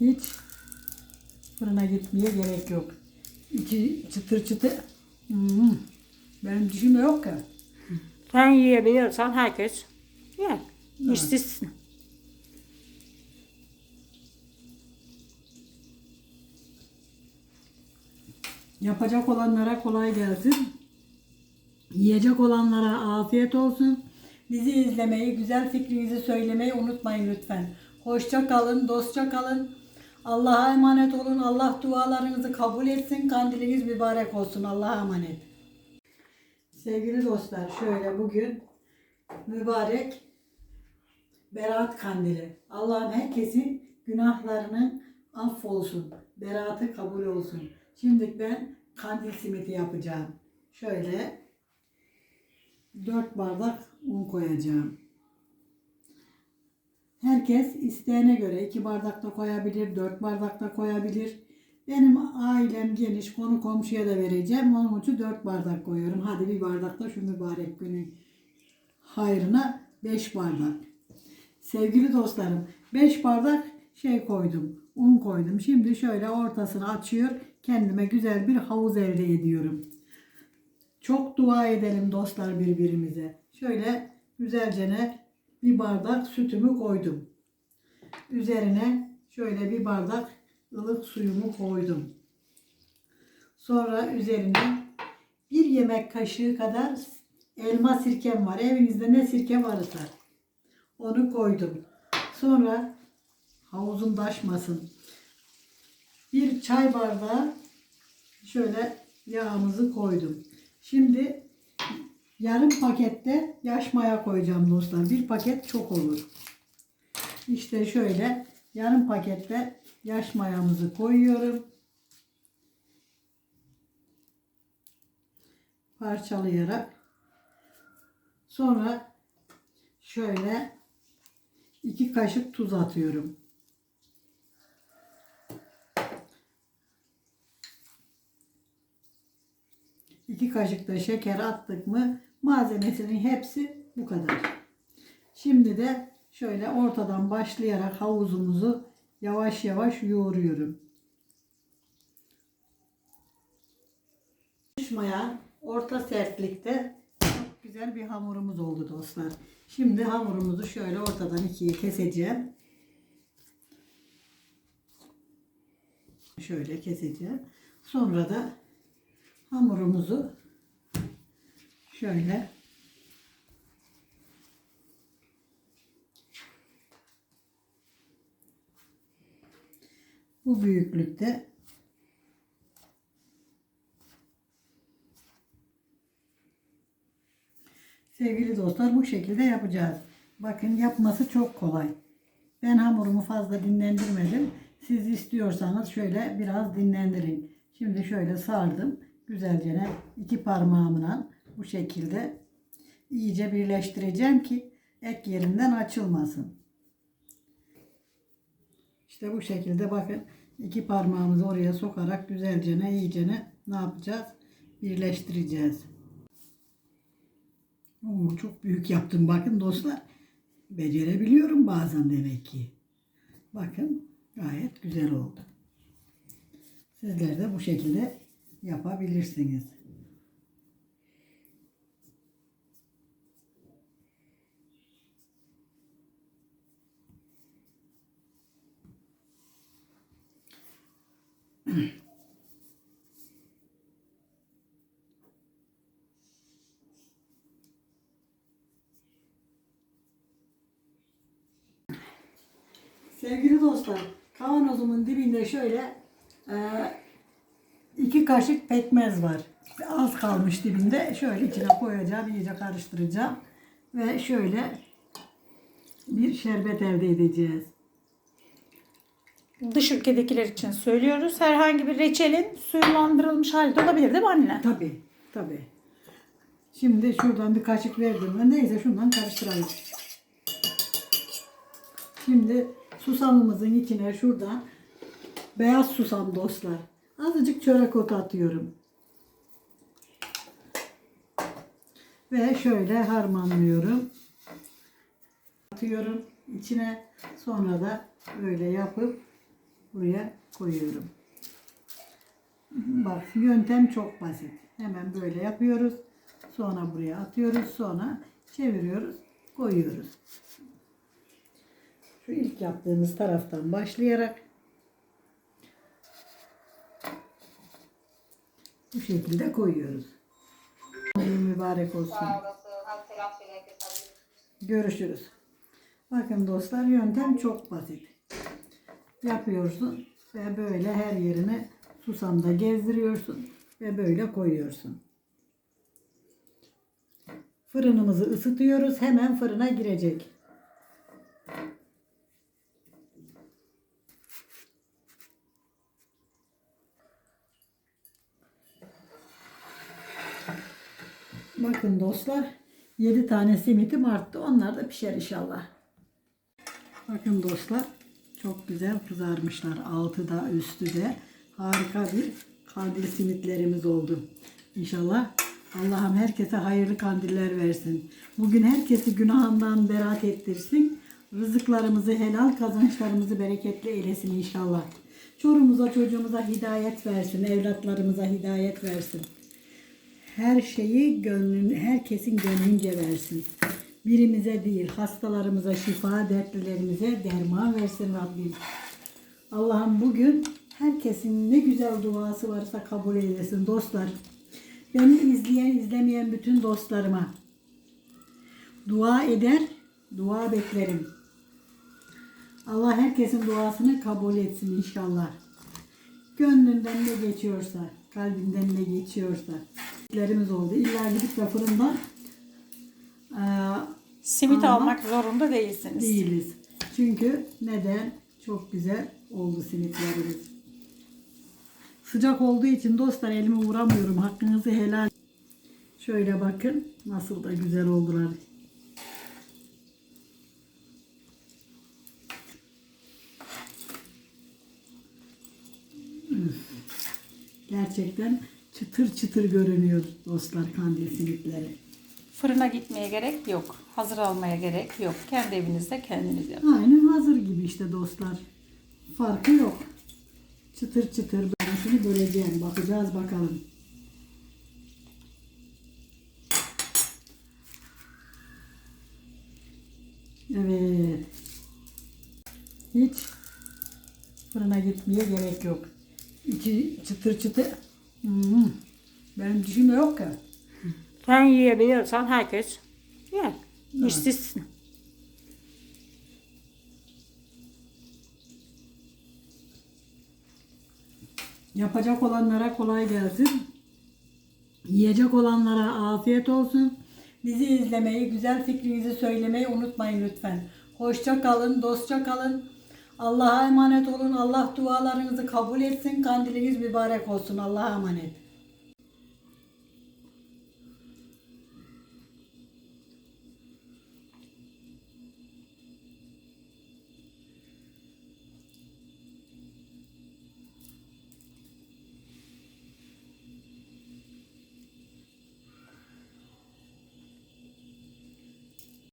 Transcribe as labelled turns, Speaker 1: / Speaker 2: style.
Speaker 1: Hiç fırına gitmeye gerek yok. İçi çıtır çıtır. Hmm. Benim dişim yok ya.
Speaker 2: Sen yiyebiliyorsan herkes yer. İşsizsin.
Speaker 1: Yapacak olanlara kolay gelsin. Yiyecek olanlara afiyet olsun. Bizi izlemeyi, güzel fikrinizi söylemeyi unutmayın lütfen. Hoşça kalın, dostça kalın. Allah'a emanet olun. Allah dualarınızı kabul etsin. Kandiliniz mübarek olsun. Allah'a emanet. Sevgili dostlar, şöyle bugün mübarek Berat Kandili. Allah'ım herkesin günahlarının affolsun. Beratı kabul olsun. Şimdi ben kandil simiti yapacağım. Şöyle 4 bardak un koyacağım. Herkes isteğine göre 2 bardak da koyabilir, 4 bardak da koyabilir. Benim ailem geniş, konu komşuya da vereceğim. Onun için 4 bardak koyuyorum. Hadi bir bardak da şu mübarek günün hayrına 5 bardak. Sevgili dostlarım 5 bardak şey koydum. Un koydum. Şimdi şöyle ortasını açıyor. Kendime güzel bir havuz elde ediyorum. Çok dua edelim dostlar birbirimize. Şöyle güzelce ne bir bardak sütümü koydum. Üzerine şöyle bir bardak ılık suyumu koydum. Sonra üzerine bir yemek kaşığı kadar elma sirkem var. Evinizde ne sirke varsa onu koydum. Sonra havuzum taşmasın. Bir çay bardağı şöyle yağımızı koydum. Şimdi yarım pakette yaş maya koyacağım dostlar. Bir paket çok olur. İşte şöyle yarım pakette yaş mayamızı koyuyorum. Parçalayarak. Sonra şöyle iki kaşık tuz atıyorum. İki kaşık da şeker attık mı malzemesinin hepsi bu kadar. Şimdi de şöyle ortadan başlayarak havuzumuzu yavaş yavaş yoğuruyorum. Düşmaya orta sertlikte çok güzel bir hamurumuz oldu dostlar. Şimdi hamurumuzu şöyle ortadan ikiye keseceğim. Şöyle keseceğim. Sonra da hamurumuzu şöyle bu büyüklükte Sevgili dostlar bu şekilde yapacağız. Bakın yapması çok kolay. Ben hamurumu fazla dinlendirmedim. Siz istiyorsanız şöyle biraz dinlendirin. Şimdi şöyle sardım. Güzelce iki parmağımla bu şekilde iyice birleştireceğim ki ek yerinden açılmasın. İşte bu şekilde bakın iki parmağımızı oraya sokarak güzelce iyice ne yapacağız? Birleştireceğiz. Oo, çok büyük yaptım bakın dostlar. Becerebiliyorum bazen demek ki. Bakın gayet güzel oldu. Sizler de bu şekilde yapabilirsiniz. Sevgili dostlar, kavanozumun dibinde şöyle e, iki kaşık pekmez var. Az kalmış dibinde. Şöyle içine koyacağım, iyice karıştıracağım. Ve şöyle bir şerbet elde edeceğiz.
Speaker 2: Dış ülkedekiler için söylüyoruz. Herhangi bir reçelin suylandırılmış hali de olabilir değil mi anne?
Speaker 1: Tabii, tabii. Şimdi şuradan bir kaşık verdim. Neyse şundan karıştıralım. Şimdi susamımızın içine şuradan beyaz susam dostlar. Azıcık çörek otu atıyorum. Ve şöyle harmanlıyorum. Atıyorum içine. Sonra da böyle yapıp buraya koyuyorum. Bak yöntem çok basit. Hemen böyle yapıyoruz. Sonra buraya atıyoruz. Sonra çeviriyoruz. Koyuyoruz. Şu ilk yaptığımız taraftan başlayarak bu şekilde koyuyoruz. Mübarek olsun. Görüşürüz. Bakın dostlar yöntem çok basit. Yapıyorsun ve böyle her yerine susamda gezdiriyorsun ve böyle koyuyorsun. Fırınımızı ısıtıyoruz. Hemen fırına girecek. Bakın dostlar 7 tane simitim arttı. Onlar da pişer inşallah. Bakın dostlar çok güzel kızarmışlar. Altı da üstü de harika bir kandil simitlerimiz oldu. İnşallah Allah'ım herkese hayırlı kandiller versin. Bugün herkesi günahından beraat ettirsin. Rızıklarımızı helal, kazançlarımızı bereketli eylesin inşallah. Çorumuza çocuğumuza hidayet versin. Evlatlarımıza hidayet versin her şeyi gönlün, herkesin gönlünce versin. Birimize değil, hastalarımıza şifa, dertlilerimize derman versin Rabbim. Allah'ım bugün herkesin ne güzel duası varsa kabul eylesin dostlar. Beni izleyen, izlemeyen bütün dostlarıma dua eder, dua beklerim. Allah herkesin duasını kabul etsin inşallah. Gönlünden ne geçiyorsa, kalbinden ne geçiyorsa. Lerimiz oldu. İlla gidip de fırından eee,
Speaker 2: Simit almak zorunda değilsiniz.
Speaker 1: değiliz. Çünkü neden? Çok güzel oldu simitlerimiz. Sıcak olduğu için dostlar elime vuramıyorum. Hakkınızı helal. Şöyle bakın nasıl da güzel oldular. Gerçekten çıtır çıtır görünüyor dostlar kandil simitleri.
Speaker 2: Fırına gitmeye gerek yok. Hazır almaya gerek yok. Kendi evinizde kendiniz yapın.
Speaker 1: Aynen hazır gibi işte dostlar. Farkı yok. Çıtır çıtır ben şunu böleceğim. Bakacağız bakalım. Evet. Hiç fırına gitmeye gerek yok. İçi çıtır çıtır. Hmm. Benim dişimde yok ki.
Speaker 2: Sen yiyebiliyorsan herkes yer. İşsizsin.
Speaker 1: Yapacak olanlara kolay gelsin. Yiyecek olanlara afiyet olsun. Bizi izlemeyi, güzel fikrinizi söylemeyi unutmayın lütfen. Hoşça kalın, dostça kalın. Allah'a emanet olun. Allah dualarınızı kabul etsin. Kandiliniz mübarek olsun. Allah'a emanet.